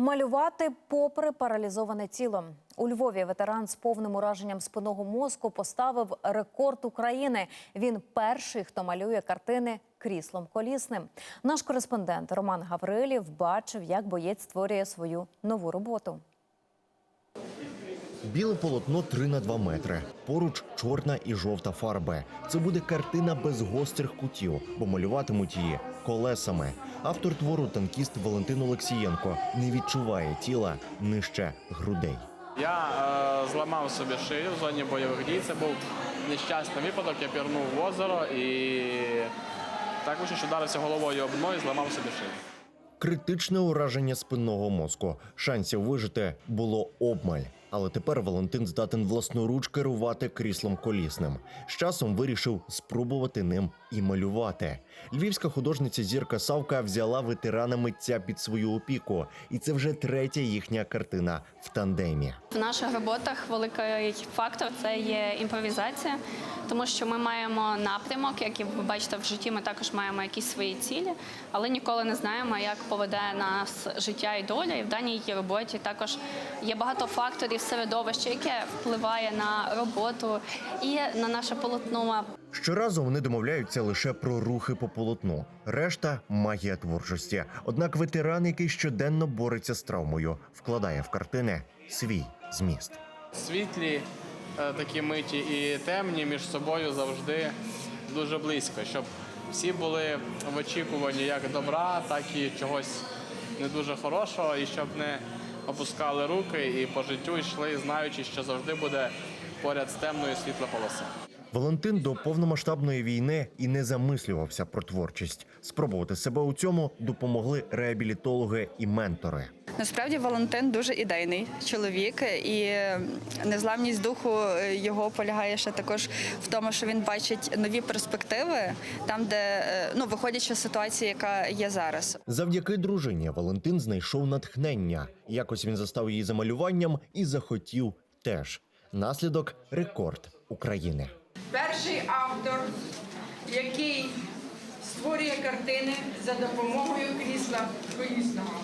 Малювати попри паралізоване тіло у Львові. Ветеран з повним ураженням спинного мозку поставив рекорд України. Він перший, хто малює картини кріслом колісним. Наш кореспондент Роман Гаврилів бачив, як боєць створює свою нову роботу. Біле полотно 3 на 2 метри. Поруч чорна і жовта фарби. Це буде картина без гострих кутів, бо малюватимуть її колесами. Автор твору танкіст Валентин Олексієнко не відчуває тіла нижче грудей. Я е, зламав собі шию в зоні бойових дій. Це був нещасний випадок. Я пірнув в озеро і так вийшло, що вдарився головою об дно і зламав собі шию. Критичне ураження спинного мозку. Шансів вижити було обмаль. Але тепер Валентин здатен власноруч керувати кріслом колісним. З часом вирішив спробувати ним і малювати. Львівська художниця Зірка Савка взяла ветерана митця під свою опіку, і це вже третя їхня картина в тандемі. В наших роботах великий фактор це є імпровізація, тому що ми маємо напрямок, як і ви бачите в житті, ми також маємо якісь свої цілі, але ніколи не знаємо, як поведе нас життя і доля. І в даній роботі також є багато факторів середовища, яке впливає на роботу і на наше полотно. Щоразу вони домовляються лише про рухи по полотну. Решта магія творчості. Однак ветеран, який щоденно бореться з травмою, вкладає в картини свій зміст. Світлі е, такі миті і темні між собою завжди дуже близько, щоб всі були в очікуванні як добра, так і чогось не дуже хорошого, і щоб не опускали руки і по життю йшли, знаючи, що завжди буде поряд з темною світла полоса. Валентин до повномасштабної війни і не замислювався про творчість. Спробувати себе у цьому допомогли реабілітологи і ментори. Насправді Валентин дуже ідейний чоловік, і незламність духу його полягає ще також в тому, що він бачить нові перспективи там, де е, ну виходячи з ситуації, яка є зараз. Завдяки дружині Валентин знайшов натхнення. Якось він застав її за малюванням і захотів теж. Наслідок рекорд України. Перший автор, який створює картини за допомогою крісла колісного.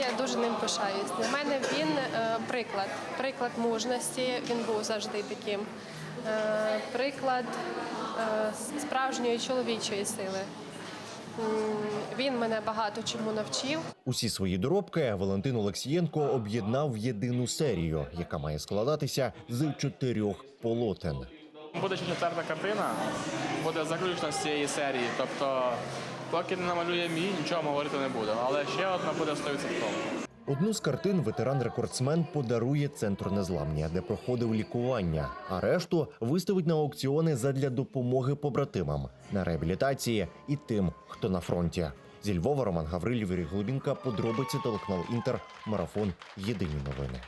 Я дуже ним пишаюсь. Для мене він е, приклад, приклад мужності. Він був завжди таким. Е, приклад е, справжньої чоловічої сили. М, Він мене багато чому навчив. Усі свої доробки Валентин Олексієнко об'єднав в єдину серію, яка має складатися з чотирьох полотен. Буде ще четверта картина, буде заключна з цієї серії. Тобто, поки не намалює мій, нічого говорити не буду. Але ще одна буде 100%. Одну з картин ветеран-рекордсмен подарує центру незламні, де проходив лікування, а решту виставить на аукціони задля допомоги побратимам на реабілітації і тим, хто на фронті. Зі Львова Роман Гаврилів, Глубінка, подробиці телеканал Інтер, марафон. Єдині новини.